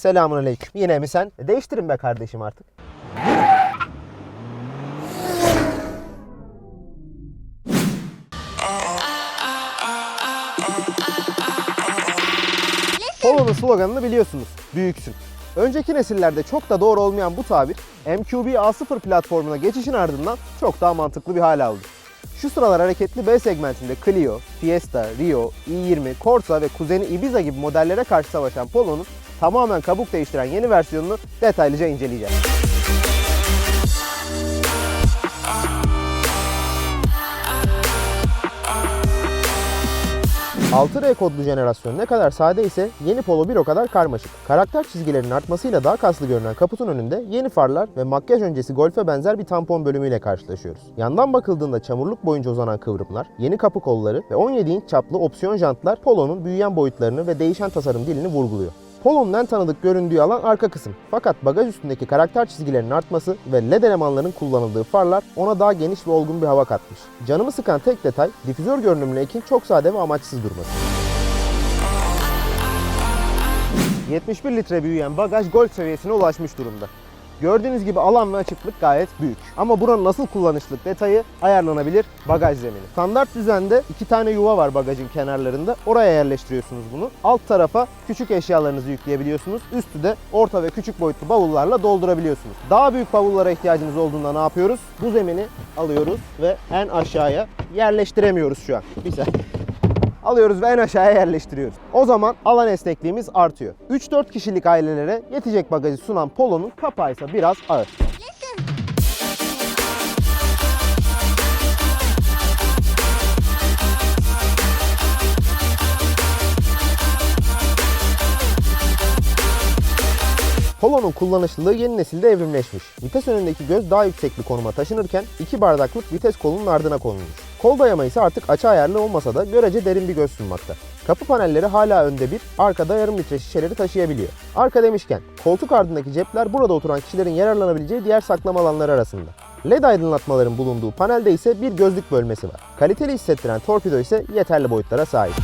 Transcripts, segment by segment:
Selamun aleyküm. Yine mi sen? E, Değiştirin be kardeşim artık. Polo'nun sloganını biliyorsunuz. Büyüksün. Önceki nesillerde çok da doğru olmayan bu tabir MQB A0 platformuna geçişin ardından çok daha mantıklı bir hale aldı. Şu sıralar hareketli B segmentinde Clio, Fiesta, Rio, i20, Corsa ve kuzeni Ibiza gibi modellere karşı savaşan Polo'nun tamamen kabuk değiştiren yeni versiyonunu detaylıca inceleyeceğiz. 6R kodlu jenerasyon ne kadar sade ise yeni Polo bir o kadar karmaşık. Karakter çizgilerinin artmasıyla daha kaslı görünen kaputun önünde yeni farlar ve makyaj öncesi Golf'e benzer bir tampon bölümüyle karşılaşıyoruz. Yandan bakıldığında çamurluk boyunca uzanan kıvrımlar, yeni kapı kolları ve 17 inç çaplı opsiyon jantlar Polo'nun büyüyen boyutlarını ve değişen tasarım dilini vurguluyor. Polo'nun en tanıdık göründüğü alan arka kısım. Fakat bagaj üstündeki karakter çizgilerinin artması ve led elemanların kullanıldığı farlar ona daha geniş ve olgun bir hava katmış. Canımı sıkan tek detay difüzör görünümlü ekin çok sade ve amaçsız durması. 71 litre büyüyen bagaj Golf seviyesine ulaşmış durumda. Gördüğünüz gibi alan ve açıklık gayet büyük. Ama buranın nasıl kullanışlık detayı ayarlanabilir bagaj zemini. Standart düzende iki tane yuva var bagajın kenarlarında. Oraya yerleştiriyorsunuz bunu. Alt tarafa küçük eşyalarınızı yükleyebiliyorsunuz. Üstü de orta ve küçük boyutlu bavullarla doldurabiliyorsunuz. Daha büyük bavullara ihtiyacınız olduğunda ne yapıyoruz? Bu zemini alıyoruz ve en aşağıya yerleştiremiyoruz şu an. Bir saniye alıyoruz ve en aşağıya yerleştiriyoruz. O zaman alan esnekliğimiz artıyor. 3-4 kişilik ailelere yetecek bagajı sunan Polo'nun kapağı ise biraz ağır. Polo'nun kullanışlılığı yeni nesilde evrimleşmiş. Vites önündeki göz daha yüksek bir konuma taşınırken iki bardaklık vites kolunun ardına konulmuş. Kol dayama ise artık açı ayarlı olmasa da görece derin bir göz sunmakta. Kapı panelleri hala önde bir, arkada yarım litre şişeleri taşıyabiliyor. Arka demişken, koltuk ardındaki cepler burada oturan kişilerin yararlanabileceği diğer saklama alanları arasında. LED aydınlatmaların bulunduğu panelde ise bir gözlük bölmesi var. Kaliteli hissettiren torpido ise yeterli boyutlara sahip.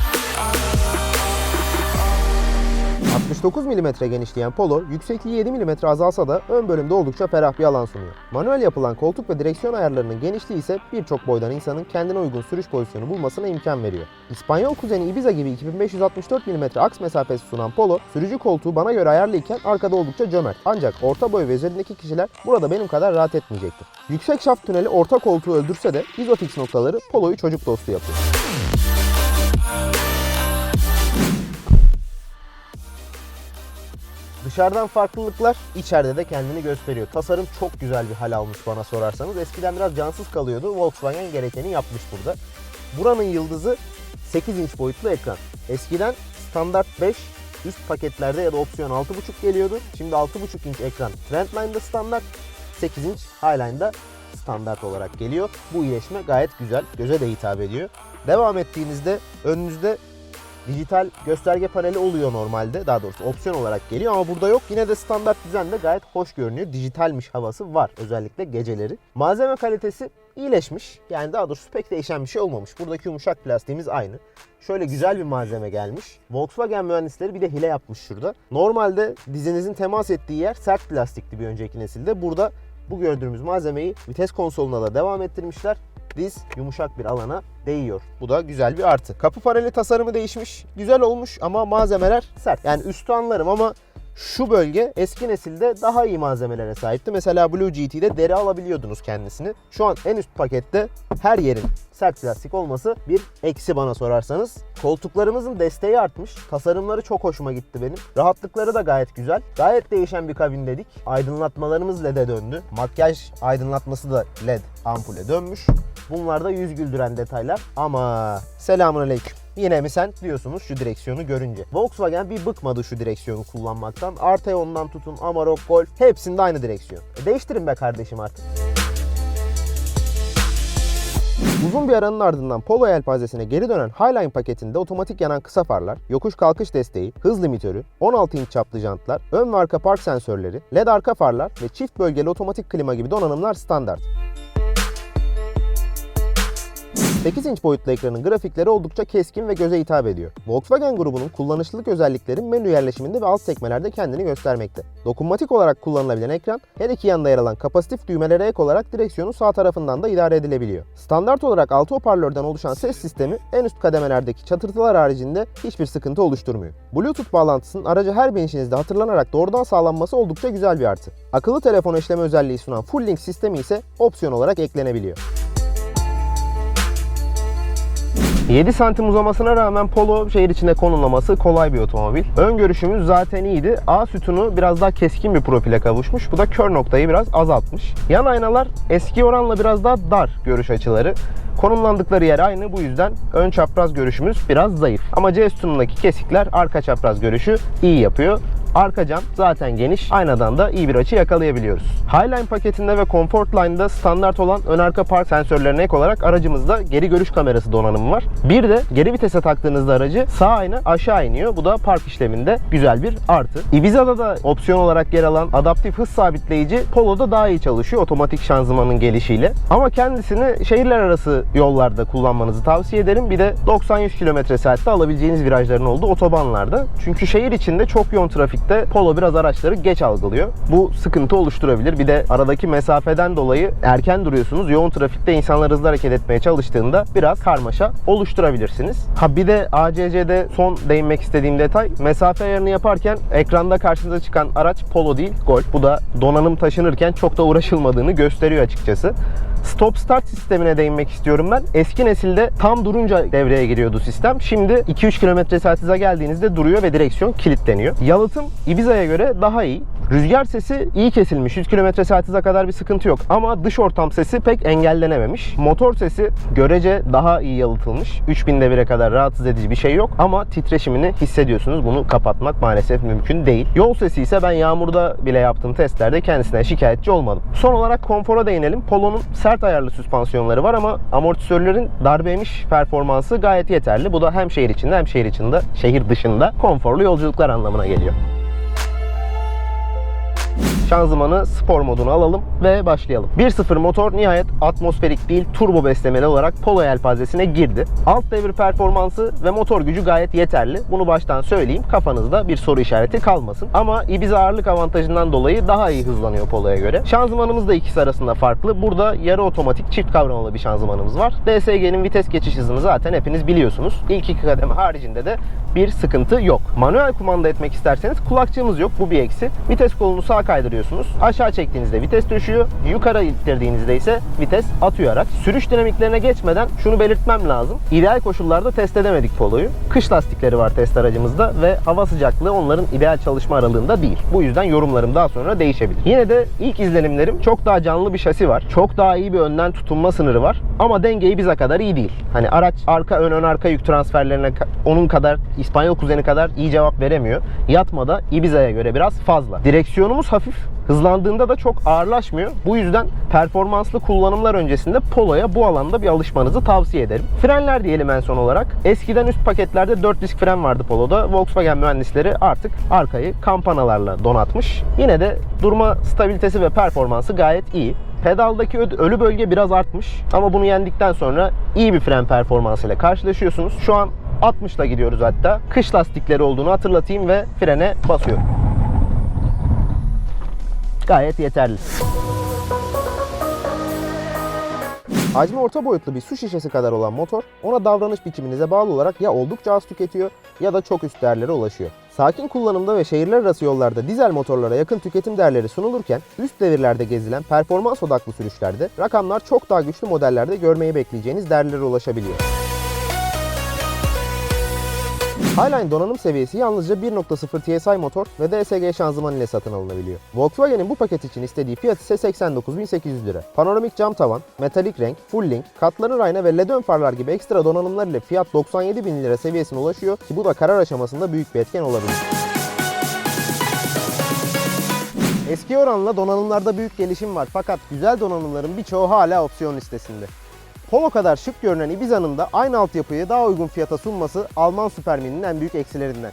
69 mm genişleyen Polo, yüksekliği 7 mm azalsa da ön bölümde oldukça ferah bir alan sunuyor. Manuel yapılan koltuk ve direksiyon ayarlarının genişliği ise birçok boydan insanın kendine uygun sürüş pozisyonu bulmasına imkan veriyor. İspanyol kuzeni Ibiza gibi 2564 mm aks mesafesi sunan Polo, sürücü koltuğu bana göre ayarlıyken arkada oldukça cömert. Ancak orta boy ve üzerindeki kişiler burada benim kadar rahat etmeyecektir. Yüksek şaft tüneli orta koltuğu öldürse de Isofix noktaları Polo'yu çocuk dostu yapıyor. Dışarıdan farklılıklar içeride de kendini gösteriyor. Tasarım çok güzel bir hal almış bana sorarsanız. Eskiden biraz cansız kalıyordu. Volkswagen gerekeni yapmış burada. Buranın yıldızı 8 inç boyutlu ekran. Eskiden standart 5 üst paketlerde ya da opsiyon 6.5 geliyordu. Şimdi 6.5 inç ekran Trendline'da standart, 8 inç Highline'da standart olarak geliyor. Bu iyileşme gayet güzel, göze de hitap ediyor. Devam ettiğinizde önünüzde dijital gösterge paneli oluyor normalde. Daha doğrusu opsiyon olarak geliyor ama burada yok. Yine de standart düzende gayet hoş görünüyor. Dijitalmiş havası var özellikle geceleri. Malzeme kalitesi iyileşmiş. Yani daha doğrusu pek değişen bir şey olmamış. Buradaki yumuşak plastiğimiz aynı. Şöyle güzel bir malzeme gelmiş. Volkswagen mühendisleri bir de hile yapmış şurada. Normalde dizinizin temas ettiği yer sert plastikti bir önceki nesilde. Burada bu gördüğümüz malzemeyi vites konsoluna da devam ettirmişler diz yumuşak bir alana değiyor. Bu da güzel bir artı. Kapı paneli tasarımı değişmiş. Güzel olmuş ama malzemeler sert. Yani üstü anlarım ama şu bölge eski nesilde daha iyi malzemelere sahipti. Mesela Blue GT'de deri alabiliyordunuz kendisini. Şu an en üst pakette her yerin sert plastik olması bir eksi bana sorarsanız. Koltuklarımızın desteği artmış. Tasarımları çok hoşuma gitti benim. Rahatlıkları da gayet güzel. Gayet değişen bir kabin dedik. Aydınlatmalarımız LED'e döndü. Makyaj aydınlatması da LED ampule dönmüş. Bunlar da yüz güldüren detaylar. Ama selamun aleyküm. Yine mi sen diyorsunuz şu direksiyonu görünce. Volkswagen bir bıkmadı şu direksiyonu kullanmaktan. Arteon'dan tutun Amarok, Golf hepsinde aynı direksiyon. E değiştirin be kardeşim artık. Uzun bir aranın ardından Polo yelpazesine geri dönen Highline paketinde otomatik yanan kısa farlar, yokuş kalkış desteği, hız limitörü, 16 inç çaplı jantlar, ön ve arka park sensörleri, LED arka farlar ve çift bölgeli otomatik klima gibi donanımlar standart. 8 inç boyutlu ekranın grafikleri oldukça keskin ve göze hitap ediyor. Volkswagen grubunun kullanışlılık özellikleri menü yerleşiminde ve alt sekmelerde kendini göstermekte. Dokunmatik olarak kullanılabilen ekran her iki yanda yer alan kapasitif düğmelere ek olarak direksiyonun sağ tarafından da idare edilebiliyor. Standart olarak 6 hoparlörden oluşan ses sistemi en üst kademelerdeki çatırtılar haricinde hiçbir sıkıntı oluşturmuyor. Bluetooth bağlantısının araca her binişinizde hatırlanarak doğrudan sağlanması oldukça güzel bir artı. Akıllı telefon eşleme özelliği sunan Full Link sistemi ise opsiyon olarak eklenebiliyor. 7 santim uzamasına rağmen Polo şehir içinde konumlaması kolay bir otomobil. Ön görüşümüz zaten iyiydi. A sütunu biraz daha keskin bir profile kavuşmuş. Bu da kör noktayı biraz azaltmış. Yan aynalar eski oranla biraz daha dar görüş açıları. Konumlandıkları yer aynı bu yüzden ön çapraz görüşümüz biraz zayıf. Ama C sütunundaki kesikler arka çapraz görüşü iyi yapıyor. Arka cam zaten geniş. Aynadan da iyi bir açı yakalayabiliyoruz. Highline paketinde ve Comfort Line'da standart olan ön arka park sensörlerine ek olarak aracımızda geri görüş kamerası donanımı var. Bir de geri vitese taktığınızda aracı sağ ayna aşağı iniyor. Bu da park işleminde güzel bir artı. Ibiza'da da opsiyon olarak yer alan adaptif hız sabitleyici Polo'da daha iyi çalışıyor otomatik şanzımanın gelişiyle. Ama kendisini şehirler arası yollarda kullanmanızı tavsiye ederim. Bir de 90-100 km saatte alabileceğiniz virajların olduğu otobanlarda. Çünkü şehir içinde çok yoğun trafikte Polo biraz araçları geç algılıyor. Bu sıkıntı oluşturabilir. Bir de aradaki mesafeden dolayı erken duruyorsunuz. Yoğun trafikte insanlar hızlı hareket etmeye çalıştığında biraz karmaşa oluşturabilirsiniz. Ha bir de ACC'de son değinmek istediğim detay mesafe ayarını yaparken ekranda karşınıza çıkan araç Polo değil Golf. Bu da donanım taşınırken çok da uğraşılmadığını gösteriyor açıkçası. Stop start sistemine değinmek istiyorum ben. Eski nesilde tam durunca devreye giriyordu sistem. Şimdi 2-3 km saat hıza geldiğinizde duruyor ve direksiyon kilitleniyor. Yalıtım Ibiza'ya göre daha iyi. Rüzgar sesi iyi kesilmiş. 100 km saat hıza kadar bir sıkıntı yok. Ama dış ortam sesi pek engellenememiş. Motor sesi görece daha iyi yalıtılmış. 3000 devire kadar rahatsız edici bir şey yok. Ama titreşimini hissediyorsunuz. Bunu kapatmak maalesef mümkün değil. Yol sesi ise ben yağmurda bile yaptığım testlerde kendisinden şikayetçi olmadım. Son olarak konfora değinelim. Polo'nun sert ayarlı süspansiyonları var ama amortisörlerin darbe emiş performansı gayet yeterli. Bu da hem şehir içinde hem şehir içinde, şehir dışında konforlu yolculuklar anlamına geliyor. Şanzımanı spor moduna alalım ve başlayalım. 1.0 motor nihayet atmosferik değil turbo beslemeli olarak Polo yelpazesine girdi. Alt devir performansı ve motor gücü gayet yeterli. Bunu baştan söyleyeyim kafanızda bir soru işareti kalmasın. Ama Ibiza ağırlık avantajından dolayı daha iyi hızlanıyor Polo'ya göre. Şanzımanımız da ikisi arasında farklı. Burada yarı otomatik çift kavramalı bir şanzımanımız var. DSG'nin vites geçiş hızını zaten hepiniz biliyorsunuz. İlk iki kademe haricinde de bir sıkıntı yok. Manuel kumanda etmek isterseniz kulakçığımız yok. Bu bir eksi. Vites kolunu sağa kaydırıyorsunuz. Aşağı çektiğinizde vites düşüyor. Yukarı ittirdiğinizde ise vites atıyor araç. Sürüş dinamiklerine geçmeden şunu belirtmem lazım. İdeal koşullarda test edemedik Polo'yu. Kış lastikleri var test aracımızda ve hava sıcaklığı onların ideal çalışma aralığında değil. Bu yüzden yorumlarım daha sonra değişebilir. Yine de ilk izlenimlerim çok daha canlı bir şasi var. Çok daha iyi bir önden tutunma sınırı var. Ama dengeyi bize kadar iyi değil. Hani araç arka ön ön arka yük transferlerine onun kadar İspanyol kuzeni kadar iyi cevap veremiyor. Yatmada Ibiza'ya göre biraz fazla. Direksiyonumuz hafif. Hızlandığında da çok ağırlaşmıyor. Bu yüzden performanslı kullanımlar öncesinde Polo'ya bu alanda bir alışmanızı tavsiye ederim. Frenler diyelim en son olarak. Eskiden üst paketlerde 4 disk fren vardı Polo'da. Volkswagen mühendisleri artık arkayı kampanalarla donatmış. Yine de durma stabilitesi ve performansı gayet iyi. Pedaldaki ölü bölge biraz artmış ama bunu yendikten sonra iyi bir fren performansıyla karşılaşıyorsunuz. Şu an 60 ile gidiyoruz hatta. Kış lastikleri olduğunu hatırlatayım ve frene basıyorum. Gayet yeterli. Hacmi orta boyutlu bir su şişesi kadar olan motor, ona davranış biçiminize bağlı olarak ya oldukça az tüketiyor ya da çok üst değerlere ulaşıyor. Sakin kullanımda ve şehirler arası yollarda dizel motorlara yakın tüketim değerleri sunulurken üst devirlerde gezilen performans odaklı sürüşlerde rakamlar çok daha güçlü modellerde görmeyi bekleyeceğiniz değerlere ulaşabiliyor. Highline donanım seviyesi yalnızca 1.0 TSI motor ve DSG şanzıman ile satın alınabiliyor. Volkswagen'in bu paket için istediği fiyat ise 89.800 lira. Panoramik cam tavan, metalik renk, full link, katlanır ayna ve led ön farlar gibi ekstra donanımlar ile fiyat 97.000 lira seviyesine ulaşıyor ki bu da karar aşamasında büyük bir etken olabilir. Eski oranla donanımlarda büyük gelişim var fakat güzel donanımların birçoğu hala opsiyon listesinde. Polo kadar şık görünen Ibiza'nın da aynı altyapıyı daha uygun fiyata sunması Alman Supermini'nin en büyük eksilerinden.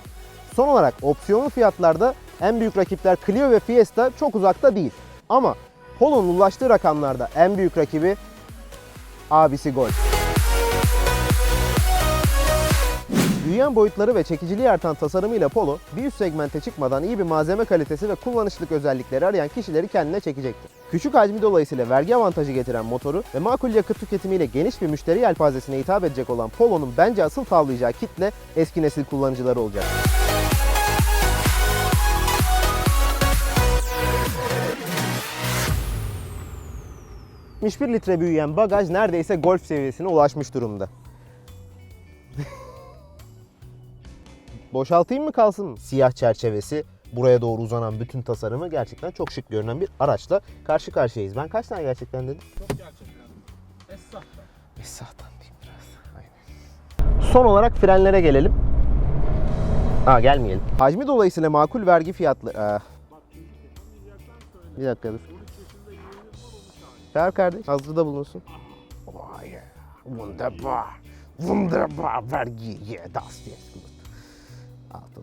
Son olarak opsiyonlu fiyatlarda en büyük rakipler Clio ve Fiesta çok uzakta değil. Ama Polo'nun ulaştığı rakamlarda en büyük rakibi abisi Golf. Büyüyen boyutları ve çekiciliği artan tasarımıyla Polo, bir üst segmente çıkmadan iyi bir malzeme kalitesi ve kullanışlılık özellikleri arayan kişileri kendine çekecektir. Küçük hacmi dolayısıyla vergi avantajı getiren motoru ve makul yakıt tüketimiyle geniş bir müşteri yelpazesine hitap edecek olan Polo'nun bence asıl tavlayacağı kitle eski nesil kullanıcıları olacak. ...71 litre büyüyen bagaj neredeyse golf seviyesine ulaşmış durumda. Boşaltayım mı kalsın mı? Siyah çerçevesi, buraya doğru uzanan bütün tasarımı gerçekten çok şık görünen bir araçla karşı karşıyayız. Ben kaç tane gerçekten dedim? Çok gerçekten. Esnaftan. Esahtan diyeyim biraz. Aynen. Son olarak frenlere gelelim. Aa gelmeyelim. Hacmi dolayısıyla makul vergi fiyatlı... Söyle. bir dakika dur. 13 yaşında yeğenim var onu çağır. Çağır kardeş. Hazırda bulunsun. Oh yeah. Wunderbar. Wunderbar vergi. Yeah, das ist Ah, tá